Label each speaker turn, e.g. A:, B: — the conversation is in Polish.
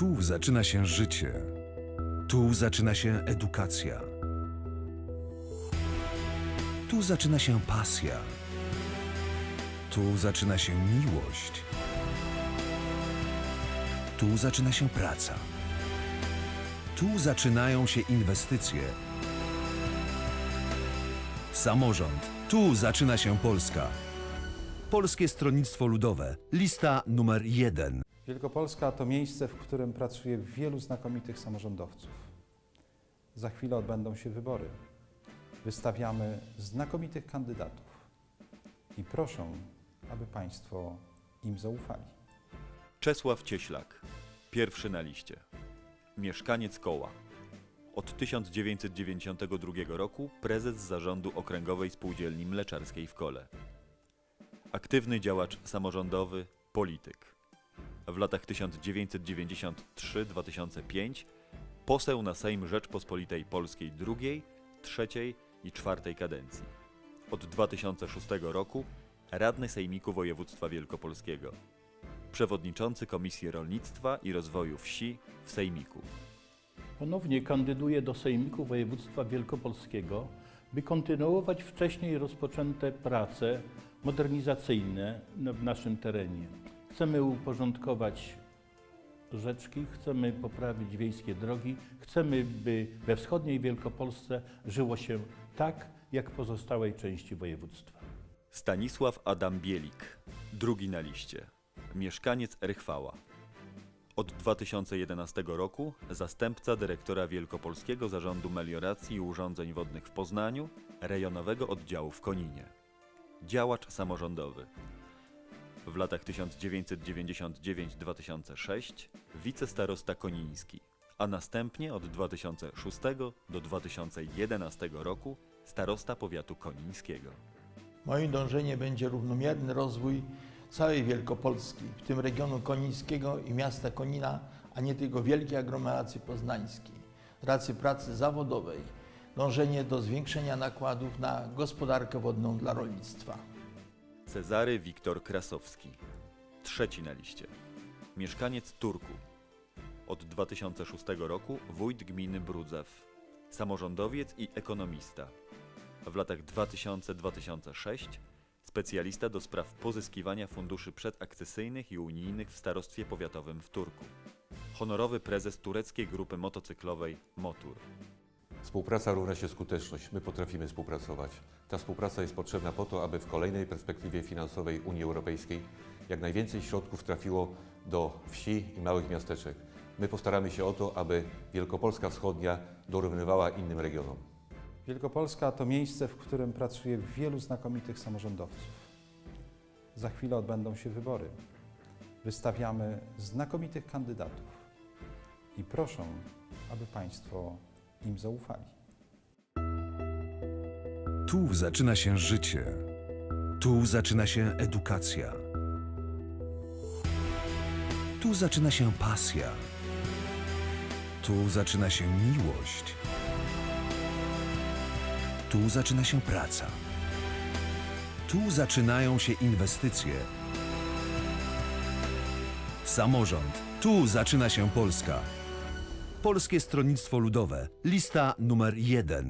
A: Tu zaczyna się życie. Tu zaczyna się edukacja. Tu zaczyna się pasja. Tu zaczyna się miłość. Tu zaczyna się praca. Tu zaczynają się inwestycje. Samorząd. Tu zaczyna się Polska. Polskie Stronnictwo Ludowe. Lista numer jeden.
B: Wielkopolska to miejsce, w którym pracuje wielu znakomitych samorządowców. Za chwilę odbędą się wybory. Wystawiamy znakomitych kandydatów i proszę, aby Państwo im zaufali.
C: Czesław Cieślak, pierwszy na liście. Mieszkaniec koła. Od 1992 roku prezes zarządu Okręgowej Spółdzielni Mleczarskiej w Kole. Aktywny działacz samorządowy, polityk. W latach 1993-2005 poseł na Sejm Rzeczpospolitej Polskiej drugiej, trzeciej i czwartej kadencji. Od 2006 roku radny Sejmiku Województwa Wielkopolskiego przewodniczący Komisji Rolnictwa i Rozwoju Wsi w Sejmiku.
D: Ponownie kandyduję do Sejmiku Województwa Wielkopolskiego, by kontynuować wcześniej rozpoczęte prace modernizacyjne w naszym terenie. Chcemy uporządkować rzeczki, chcemy poprawić wiejskie drogi, chcemy, by we wschodniej Wielkopolsce żyło się tak, jak pozostałej części województwa.
C: Stanisław Adam Bielik, drugi na liście. Mieszkaniec Rychwała. Od 2011 roku zastępca dyrektora Wielkopolskiego Zarządu Melioracji i Urządzeń Wodnych w Poznaniu, rejonowego oddziału w Koninie. Działacz samorządowy. W latach 1999-2006 wicestarosta koniński, a następnie od 2006 do 2011 roku starosta powiatu konińskiego.
E: Moim dążeniem będzie równomierny rozwój całej Wielkopolski, w tym regionu konińskiego i miasta Konina, a nie tylko wielkiej aglomeracji poznańskiej. Z pracy zawodowej dążenie do zwiększenia nakładów na gospodarkę wodną dla rolnictwa.
C: Cezary Wiktor Krasowski, trzeci na liście. Mieszkaniec Turku. Od 2006 roku wójt gminy Brudzew. Samorządowiec i ekonomista. W latach 2000-2006 specjalista do spraw pozyskiwania funduszy przedakcesyjnych i unijnych w starostwie powiatowym w Turku. Honorowy prezes tureckiej grupy motocyklowej Motur.
F: Współpraca równa się skuteczność. My potrafimy współpracować. Ta współpraca jest potrzebna po to, aby w kolejnej perspektywie finansowej Unii Europejskiej jak najwięcej środków trafiło do wsi i małych miasteczek. My postaramy się o to, aby Wielkopolska Wschodnia dorównywała innym regionom.
B: Wielkopolska to miejsce, w którym pracuje wielu znakomitych samorządowców. Za chwilę odbędą się wybory. Wystawiamy znakomitych kandydatów i proszę, aby Państwo im zaufali.
A: Tu zaczyna się życie. Tu zaczyna się edukacja. Tu zaczyna się pasja. Tu zaczyna się miłość. Tu zaczyna się praca. Tu zaczynają się inwestycje. Samorząd. Tu zaczyna się Polska. Polskie Stronnictwo Ludowe. Lista numer jeden.